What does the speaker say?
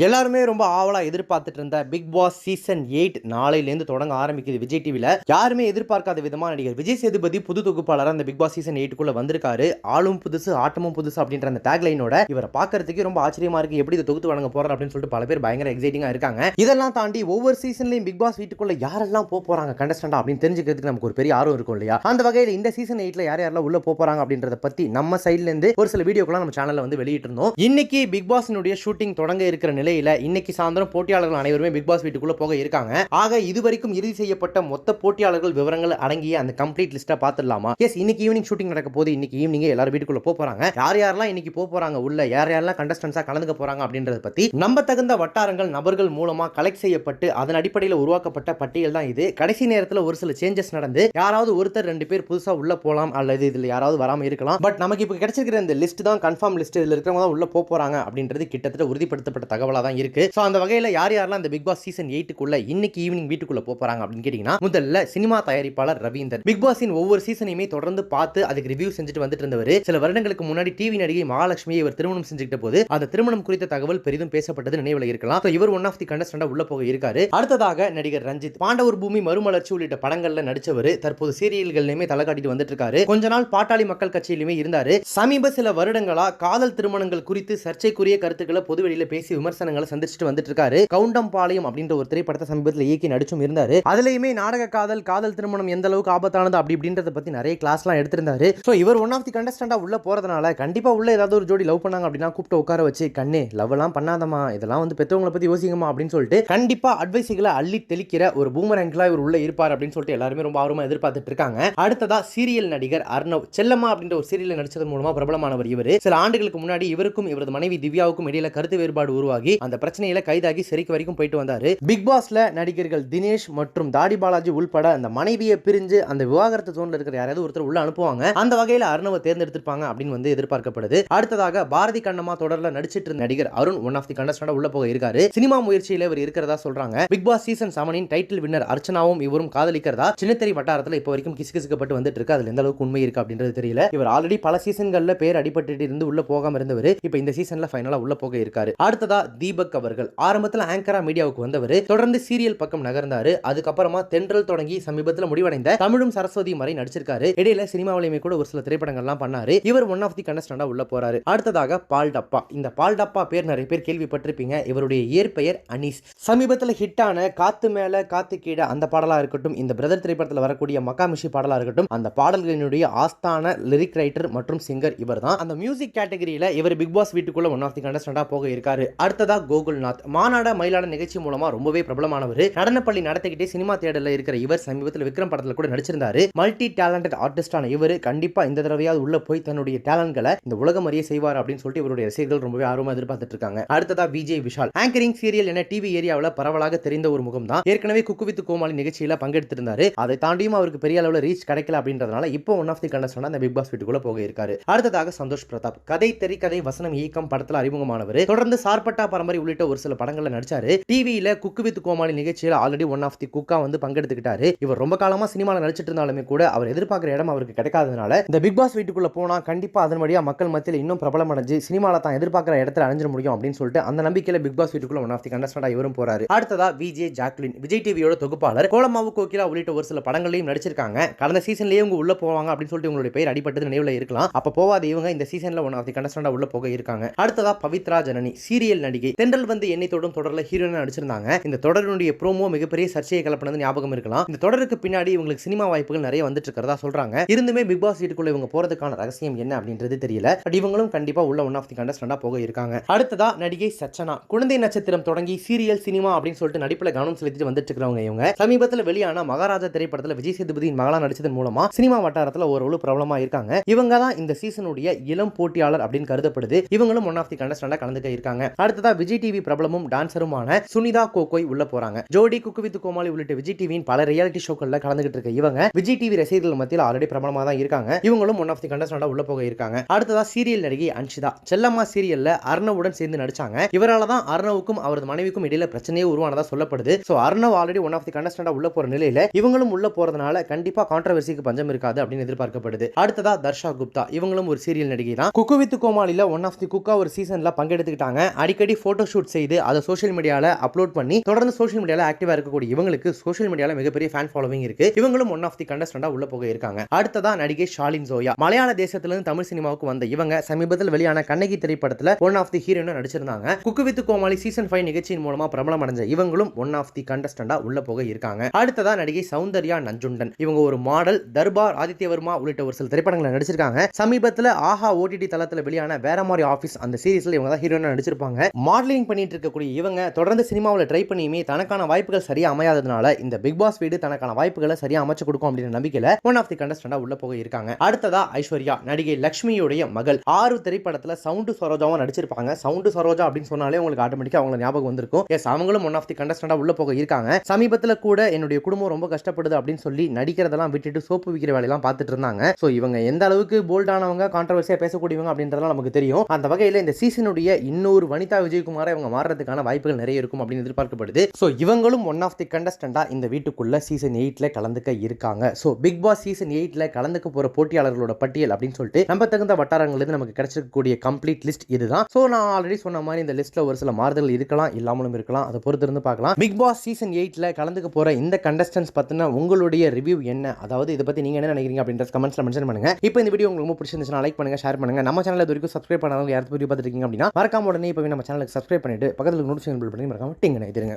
எல்லாருமே ரொம்ப ஆவலாக எதிர்பார்த்துட்டு இருந்த பிக் பாஸ் சீசன் எயிட் நாளையிலேருந்து தொடங்க ஆரம்பிக்குது விஜய் டிவியில் யாருமே எதிர்பார்க்காத விதமாக நடிகர் விஜய் சேதுபதி புது தொகுப்பாளர் அந்த பிக் பாஸ் சீசன் எயிட்டுக்குள்ளே வந்திருக்காரு. ஆளும் புதுசு ஆட்டமும் புதுசு அப்படின்ற அந்த டேக்லைனோட இவரை பார்க்கறதுக்கு ரொம்ப ஆச்சரியமா இருக்கு. எப்படி இதை தொகுத்து வழங்க போறாரு அப்படின்னு சொல்லிட்டு பல பேர் பயங்கர எக்ஸைட்டிங்காக இருக்காங்க. இதெல்லாம் தாண்டி ஒவ்வொரு சீசன்லையும் பிக் பாஸ் வீட்டுக்குள்ள யாரெல்லாம் போக போறாங்க கண்டஸ்டண்டா அப்படின்னு தெரிஞ்சுக்கிறதுக்கு நமக்கு ஒரு பெரிய ஆர்வம் இருக்கும் இல்லையா? அந்த வகையில் இந்த சீசன் எயிட்ல யார் யாரெல்லாம் உள்ள போக போறாங்க அப்படின்றத பத்தி நம்ம சைட்லேருந்து ஒரு சில வீடியோக்கெல்லாம் நம்ம சேனலில் வந்து வெளியிட்டிருந்தோம். இன்னைக்கு பிக் பாஸினுடைய ஷூட்டிங் தொடங்க இருக்கிற நிலையில இன்னைக்கு சாயந்தரம் போட்டியாளர்கள் அனைவருமே பிக் பாஸ் வீட்டுக்குள்ள போக இருக்காங்க. ஆக இதுவரைக்கும் இறுதி செய்யப்பட்ட மொத்த போட்டியாளர்கள் விவரங்கள் அடங்கிய அந்த கம்ப்ளீட் லிஸ்ட்டை பார்த்துடலாமா? எஸ் இன்னைக்கு ஈவினிங் ஷூட்டிங் நடக்க போது இன்னைக்கு ஈவினிங் எல்லாரும் வீட்டுக்குள்ள போக போறாங்க. யார் யாரெல்லாம் இன்னைக்கு போக போறாங்க உள்ள? யார் யாரெல்லாம் கண்டஸ்டன்ஸா கலந்துக்க போறாங்க அப்படின்றத பத்தி நம்ப தகுந்த வட்டாரங்கள் நபர்கள் மூலமா கலெக்ட் செய்யப்பட்டு அதன் அடிப்படையில் உருவாக்கப்பட்ட பட்டியல் தான் இது. கடைசி நேரத்தில் ஒரு சில சேஞ்சஸ் நடந்து யாராவது ஒருத்தர் ரெண்டு பேர் புதுசா உள்ள போலாம் அல்லது இதுல யாராவது வராம இருக்கலாம். பட் நமக்கு இப்போ கிடைச்சிருக்கிற இந்த லிஸ்ட் தான் கன்ஃபார்ம் லிஸ்ட் இதுல இருக்கிறவங்க தான் உள்ள போக போறாங்க அப்படின்றது கிட்டத்தட்ட உறுதிப்படுத்தப்பட்ட தகவல். தான் இருக்கு. ஸோ அந்த வகையில் யார் யாரெல்லாம் இந்த பிக் பாஸ் சீசன் எயிட்டுக்குள்ள இன்னைக்கு ஈவினிங் வீட்டுக்குள்ள போறாங்க அப்படின்னு கேட்டீங்கன்னா முதல்ல சினிமா தயாரிப்பாளர் ரவீந்தர் பிக் பாஸின் ஒவ்வொரு சீசனையுமே தொடர்ந்து பார்த்து அதுக்கு ரிவ்யூ செஞ்சுட்டு வந்துட்டு இருந்தவர். சில வருடங்களுக்கு முன்னாடி டிவி நடிகை மகாலட்சுமியை இவர் திருமணம் செஞ்சுக்கிட்ட போது அந்த திருமணம் குறித்த தகவல் பெரிதும் பேசப்பட்டது நினைவில் இருக்கலாம். இவர் ஒன் ஆஃப் தி கண்டஸ்டண்டா உள்ள போக இருக்காரு. அடுத்ததாக நடிகர் ரஞ்சித். பாண்டவர் பூமி மறுமலர்ச்சி உள்ளிட்ட படங்கள்ல நடிச்சவர் தற்போது சீரியல்கள்லயுமே தலை காட்டிட்டு வந்துட்டு இருக்காரு. கொஞ்ச நாள் பாட்டாளி மக்கள் கட்சியிலுமே இருந்தாரு. சமீப சில வருடங்களா காதல் திருமணங்கள் குறித்து சர்ச்சைக்குரிய கருத்துக்களை பொதுவெளியில பேசி விமர்சனங்களை சந்திச்சுட்டு வந்துட்டு இருக்காரு கவுண்டம்பாளையம் அப்படின்ற ஒரு திரைப்படத்தை சமீபத்தில் இயக்கி நடிச்சும் இருந்தாரு. அதுலயுமே நாடக காதல் காதல் திருமணம் எந்த அளவுக்கு ஆபத்தானது அப்படி இப்படின்றத பத்தி நிறைய கிளாஸ்லாம் எடுத்திருந்தாரு. ஸோ இவர் ஒன் ஆஃப் தி கண்டஸ்டண்டா உள்ள போறதுனால கண்டிப்பா உள்ள ஏதாவது ஒரு ஜோடி லவ் பண்ணாங்க அப்படின்னா கூப்பிட்டு உட்கார வச்சு கண்ணே லவ் எல்லாம் பண்ணாதமா இதெல்லாம் வந்து பெற்றவங்களை பத்தி யோசிக்கமா அப்படின்னு சொல்லிட்டு கண்டிப்பா அட்வைஸுகளை அள்ளி தெளிக்கிற ஒரு பூமர் ஆங்கிளா இவர் உள்ள இருப்பார் அப்படின்னு சொல்லிட்டு எல்லாருமே ரொம்ப ஆர்வமா எதிர்பார்த்துட்டு இருக்காங்க அடுத்ததா சீரியல் நடிகர் அர்ணவ். செல்லம்மா அப்படின்ற ஒரு சீரியல் நடிச்சது மூலமா பிரபலமானவர் இவர். சில ஆண்டுகளுக்கு முன்னாடி இவருக்கும் இவரது மனைவி திவ்யாவுக்கும் இடையில கருத்து வேறுபாடு உருவாகி அந்த பிரச்சனையில கைதாகி சிறைக்கு வரைக்கும் போயிட்டு வந்தாரு. பிக் பாஸ்ல நடிகர்கள் தினேஷ் மற்றும் தாடி பாலாஜி உள்பட அந்த மனைவியை பிரிஞ்சு அந்த விவாகரத்து ஜோன்ல இருக்கிற யாராவது ஒருத்தர் உள்ள அனுப்புவாங்க. அந்த வகையில அர்ணவை தேர்ந்தெடுத்திருப்பாங்க அப்படின்னு வந்து எதிர்பார்க்கப்படுது. அடுத்ததாக பாரதி கண்ணம்மா தொடர்ல நடிச்சிட்டு இருந்த நடிகர் அருண் ஒன் ஆஃப் தி கண்டஸ்டண்டா உள்ள போக இருக்காரு. சினிமா முயற்சியில இவர் இருக்கிறதா சொல்றாங்க. பிக் பாஸ் சீசன் செவனின் டைட்டில் வின்னர் அர்ச்சனாவும் இவரும் காதலிக்கிறதா? சின்னத்திரை வட்டாரத்துல இப்போ வரைக்கும் கிசுகிசுக்கப்பட்டு வந்துட்டு இருக்கு. அதுல எந்த அளவுக்கு உண்மை இருக்கு அப்படின்றது தெரியல. இவர் ஆல்ரெடி பல சீசன்கள்ல பேர் அடிபட்டு இருந்து உள்ள போகாம இருந்தவர். இப்போ இந்த சீசன்ல ஃபைனலா உள்ள போக இருக்காரு. அடுத்ததா தீபக் அவர்கள். ஆரம்பத்தில் ஆங்கரா மீடியாவுக்கு வந்தவர். தொடர்ந்து சீரியல் பக்கம் நகர்ந்தாரு. அதுக்கப்புறமா தென்றல் தொடங்கி சமீபத்தில் முடிவடைந்த தமிழும் சரஸ்வதி வரை நடிச்சிருக்காரு. இடையில சினிமாவிலையுமே கூட ஒரு சில திரைப்படங்கள்லாம் பண்ணாரு. இவர் ஒன் ஆஃப் தி கண்டஸ்டண்டா உள்ள போறாரு. அடுத்ததாக பால் டப்பா. இந்த பால் டப்பா பேர் நிறைய பேர் கேள்விப்பட்டிருப்பீங்க. இவருடைய இயற்பெயர் அனீஸ் சமீபத்தில் ஹிட்டான காத்து மேல காத்து கீழே அந்த பாடலா இருக்கட்டும் இந்த பிரதர் திரைப்படத்தில் வரக்கூடிய மக்காமிஷி பாடலா இருக்கட்டும் அந்த பாடல்களினுடைய ஆஸ்தான லிரிக் ரைட்டர் மற்றும் சிங்கர் இவர் தான் அந்த மியூசிக் கேட்டகரியில இவர் பிக் பாஸ் வீட்டுக்குள்ள ஒன் ஆஃப் தி கண்டஸ்டண்டா போக இருக்காரு. அடுத்ததா கோகுல்நாத். மாநாட மயிலாட நிகழ்ச்சி மூலமா ரொம்பவே பிரபலமானவர். நடனப்பள்ளி நடத்திக்கிட்டே சினிமா தேடல இருக்கிற இவர் சமீபத்தில் விக்ரம் படத்தில் கூட நடிச்சிருந்தாரு. மல்டி டேலண்டட் ஆர்டிஸ்டான இவர் கண்டிப்பா இந்த தடவையாவது உள்ள போய் தன்னுடைய டேலண்ட்களை இந்த உலகம் அறிய செய்வார் அப்படின்னு சொல்லிட்டு இவருடைய ரசிகர்கள் ரொம்பவே ஆர்வமா எதிர்பார்த்துட்டு இருக்காங்க. அடுத்ததா விஜய் விஷால். ஆங்கரிங் சீரியல் என டிவி ஏரியாவில் பரவலாக தெரிந்த ஒரு முகம் தான். ஏற்கனவே குக்கு வித்து கோமாளி நிகழ்ச்சியில பங்கெடுத்திருந்தாரு. அதை தாண்டியும் அவருக்கு பெரிய அளவில் ரீச் கிடைக்கல அப்படின்றதுனால இப்போ ஒன் ஆஃப் தி கண்டஸ்டன்ட் அந்த பிக் பாஸ் வீட்டுக்குள்ள போக இருக்காரு. அடுத்ததாக சந்தோஷ் பிரதாப். கதை திரைக்கதை வசனம் இயக்கம் படத்தில் அறிமுகமானவர். தொடர்ந்து சார்பட்டா பரம்பரை உள்ளிட்ட ஒரு சில படங்கள்ல நடிச்சாரு. டிவியில குக்கு வித் கோமாளி நிகழ்ச்சியில ஆல்ரெடி ஒன் ஆஃப் தி குக்கா வந்து பங்கெடுத்துக்கிட்டாரு. இவர் ரொம்ப காலமா சினிமாவில் நடிச்சிட்டு இருந்தாலுமே கூட அவர் எதிர்பார்க்குற இடம் அவருக்கு கிடைக்காதனால இந்த பிக் பாஸ் வீட்டுக்குள்ள போனா கண்டிப்பா அதன் வழியா மக்கள் மத்தியில் இன்னும் பிரபலம் அடைஞ்சு சினிமாவில் தான் எதிர்பார்க்குற இடத்துல அடைஞ்சிட முடியும் அப்படின்னு சொல்லிட்டு அந்த நம்பிக்கையில பிக் பாஸ் வீட்டுக்குள்ள ஒன் ஆஃப் தி கண்டஸ்டண்டா இவரும் போறாரு. அடுத்ததா விஜே ஜாக்லின். விஜய் டிவியோட தொகுப்பாளர் கோலமாவு கோகிலா உள்ளிட்ட ஒரு சில படங்களையும் நடிச்சிருக்காங்க. கடந்த சீசன்லயே இவங்க உள்ள போவாங்க அப்படின்னு சொல்லிட்டு உங்களுடைய பெயர் அடிபட்டது நினைவுல இருக்கலாம். அப்ப போவாத இவங்க இந்த சீசன்ல ஒன் ஆஃப் தி கண்டஸ்டண்டா உள்ள போக இருக்காங்க. அடுத்ததா பவித்ரா ஜனனி. சீரியல் நடிகை தென்றல் வந்து என்னை தொடும் தொடர்ல ஹீரோயின் நடிச்சிருந்தாங்க. இந்த தொடருடைய ப்ரோமோ மிகப்பெரிய சர்ச்சையை கலப்பினது ஞாபகம் இருக்கலாம். இந்த தொடருக்கு பின்னாடி இவங்களுக்கு சினிமா வாய்ப்புகள் நிறைய வந்துட்டு இருக்கிறதா சொல்றாங்க. இருந்துமே பிக் பாஸ் வீட்டுக்குள்ள இவங்க போறதுக்கான ரகசியம் என்ன அப்படின்றது தெரியல. பட் இவங்களும் கண்டிப்பா உள்ள ஒன் ஆஃப் தி கண்டஸ்டண்டா போக இருக்காங்க. அடுத்ததா நடிகை சச்சனா. குழந்தை நட்சத்திரம் தொடங்கி சீரியல் சினிமா அப்படின்னு சொல்லிட்டு நடிப்புல கவனம் செலுத்திட்டு வந்துட்டு இருக்கிறவங்க இவங்க. சமீபத்தில் வெளியான மகாராஜா திரைப்படத்தில் விஜய் சேதுபதியின் மகளா நடிச்சதன் மூலமா சினிமா வட்டாரத்தில் ஓரளவு பிரபலமா இருக்காங்க. இவங்க தான் இந்த சீசனுடைய இளம் போட்டியாளர் அப்படின்னு கருதப்படுது. இவங்களும் ஒன் ஆஃப் தி கண்டஸ்டண்டா கலந்துக்க இருக்காங்க. அடுத்ததா விஜய் டிவி பிரபலமும் டான்சருமான சுனிதா கோகோய் உள்ள போறாங்க. ஜோடி குக்கு வித் கோமாளி உள்ளிட்ட விஜய் டிவியின் பல ரியாலிட்டி ஷோக்கள்ல கலந்துகிட்டு இருக்க இவங்க விஜய் டிவி ரசிகர்கள் மத்தியில் ஆல்ரெடி பிரபலமா தான் இருக்காங்க. இவங்களும் ஒன் ஆஃப் தி கண்டஸ்டண்டா உள்ள போக இருக்காங்க. அடுத்ததா சீரியல் நடிகை அன்ஷிதா. செல்லம்மா சீரியல்ல அர்ணவுடன் சேர்ந்து நடிச்சாங்க. இவரால தான் அர்ணவுக்கும் அவரது மனைவிக்கும் இடையில பிரச்சனையே உருவானதா சொல்லப்படுது. So Arnav already one of the கண்டஸ்டண்டா உள்ள போற நிலையில இவங்களும் உள்ள போறதுனால கண்டிப்பா கான்ட்ரவர்சிக்கு பஞ்சம் இருக்காது அப்படின்னு எதிர்பார்க்கப்படுது. அடுத்ததா தர்ஷா குப்தா. இவங்களும் ஒரு சீரியல் நடிகை தான். குக்கு வித் கோமாளில ஒன் ஆஃப் தி குக்கா ஒரு சீசன்ல பங்கெடுத்துக்கிட்டாங்க. அடிக்கடி ஃபோட்டோ ஷூட் செய்து அதை சோஷியல் மீடியாவில் அப்லோட் பண்ணி தொடர்ந்து சோஷியல் மீடியாவில் ஆக்டிவாக இருக்கக்கூடிய இவங்களுக்கு சோஷியல் மீடியாவில் மிகப்பெரிய ஃபேன் ஃபாலோவிங் இருக்கு. இவங்களும் ஒன் ஆஃப் தி கண்டஸ்டண்டாக உள்ள போக இருக்காங்க. அடுத்ததா நடிகை ஷாலின் ஜோயா. மலையாள தேசத்திலிருந்து தமிழ் சினிமாவுக்கு வந்த இவங்க சமீபத்தில் வெளியான கண்ணகி திரைப்படத்தில் ஒன் ஆஃப் தி ஹீரோயின் நடிச்சிருந்தாங்க. Cook with Comali season five நிகழ்ச்சியின் மூலமா பிரபலம் அடைஞ்ச இவங்களும் ஒன் ஆஃப் தி கண்டஸ்டண்டாக உள்ள போக இருக்காங்க. அடுத்ததா நடிகை சௌந்தர்யா நஞ்சுண்டன். இவங்க ஒரு மாடல் தர்பார் ஆதித்யவர்மா உள்ளிட்ட ஒரு சில திரைப்படங்களை நடிச்சிருக்காங்க. சமீபத்தில் ஆஹா ஓடிடி தளத்தில் வெளியான வேற மாதிரி ஆஃபீஸ் அந்த சீரீஸ்ல இவங்க தான் ஹீரோயினா நடிச்சிருப்பாங்க. மாடலிங் பண்ணிட்டு இருக்கக்கூடிய இவங்க தொடர்ந்து சினிமாவில் ட்ரை பண்ணியுமே தனக்கான வாய்ப்புகள் சரியாக அமையாததுனால இந்த பிக் பாஸ் வீடு தனக்கான வாய்ப்புகளை சரியாக அமைச்சு கொடுக்கும் அப்படின்ற நம்பிக்கையில் ஒன் ஆஃப் தி கண்டஸ்டண்டாக உள்ள போக இருக்காங்க. அடுத்ததா ஐஸ்வர்யா நடிகை லக்ஷ்மியுடைய மகள். ஆறு திரைப்படத்தில் சவுண்டு சரோஜாவும் நடிச்சிருப்பாங்க. சவுண்டு சரோஜா அப்படின்னு சொன்னாலே உங்களுக்கு ஆட்டோமேட்டிக்காக அவங்க ஞாபகம் வந்திருக்கும். எஸ் அவங்களும் ஒன் ஆஃப் தி கண்டஸ்டண்டாக உள்ள போக இருக்காங்க. சமீபத்தில் கூட என்னுடைய குடும்பம் ரொம்ப கஷ்டப்படுது அப்படின்னு சொல்லி நடிக்கிறதெல்லாம் விட்டுட்டு சோப்பு விற்கிற வேலையெல்லாம் பார்த்துட்டு இருந்தாங்க. ஸோ இவங்க எந்த அளவுக்கு போல்டானவங்க கான்ட்ரவர்சியாக பேசக்கூடியவங்க அப்படின்றதெல்லாம் நமக்கு தெரியும். அந்த வகையில் இந்த சீசனுடைய இன்னொரு வனிதா விஜய் விஜயகுமாரை இவங்க மாறுறதுக்கான வாய்ப்புகள் நிறைய இருக்கும் அப்படின்னு எதிர்பார்க்கப்படுது. ஸோ இவங்களும் ஒன் ஆஃப் தி கண்டஸ்டண்டாக இந்த வீட்டுக்குள்ள சீசன் எயிட்டில் கலந்துக்க இருக்காங்க. ஸோ பிக் பாஸ் சீசன் எயிட்டில் கலந்துக்க போற போட்டியாளர்களோட பட்டியல் அப்படின்னு சொல்லிட்டு நம்ம தகுந்த வட்டாரங்கள்லேருந்து நமக்கு கிடைச்சிருக்கக்கூடிய கம்ப்ளீட் லிஸ்ட் இதுதான். ஸோ நான் ஆல்ரெடி சொன்ன மாதிரி இந்த லிஸ்ட்ல ஒரு சில மாறுதல் இருக்கலாம் இல்லாமலும் இருக்கலாம். அதை பொறுத்து இருந்து பார்க்கலாம். பிக் பாஸ் சீசன் எயிட்டில் கலந்துக்க போற இந்த கண்டஸ்டன்ஸ் பத்தின உங்களுடைய ரிவ்யூ என்ன? அதாவது இதை பத்தி நீங்க என்ன நினைக்கிறீங்க அப்படின்ற கமெண்ட்ஸில் மென்ஷன் பண்ணுங்க. இப்போ இந்த வீடியோ உங்களுக்கு ரொம்ப பிடிச்சிருந்துச்சுன்னா லைக் பண்ணுங்க ஷேர் பண்ணுங்க. நம்ம சேனல் இது வரைக்கும் சப்ஸ்கிரைப் பண்ணாதவங்க யாரும் வீடியோ பார்த்துருக்கீங்க அப்படின்னா மறக்காம உடனே இப்போ நம்ம சேனலுக்கு சப்ஸ்கிரைப் பண்ணிவிட்டு பக்கத்தில் நோட்டிஃபிகேஷன் பில் பண்ணி மறக்காமல் டிங்கனை எதிருங்க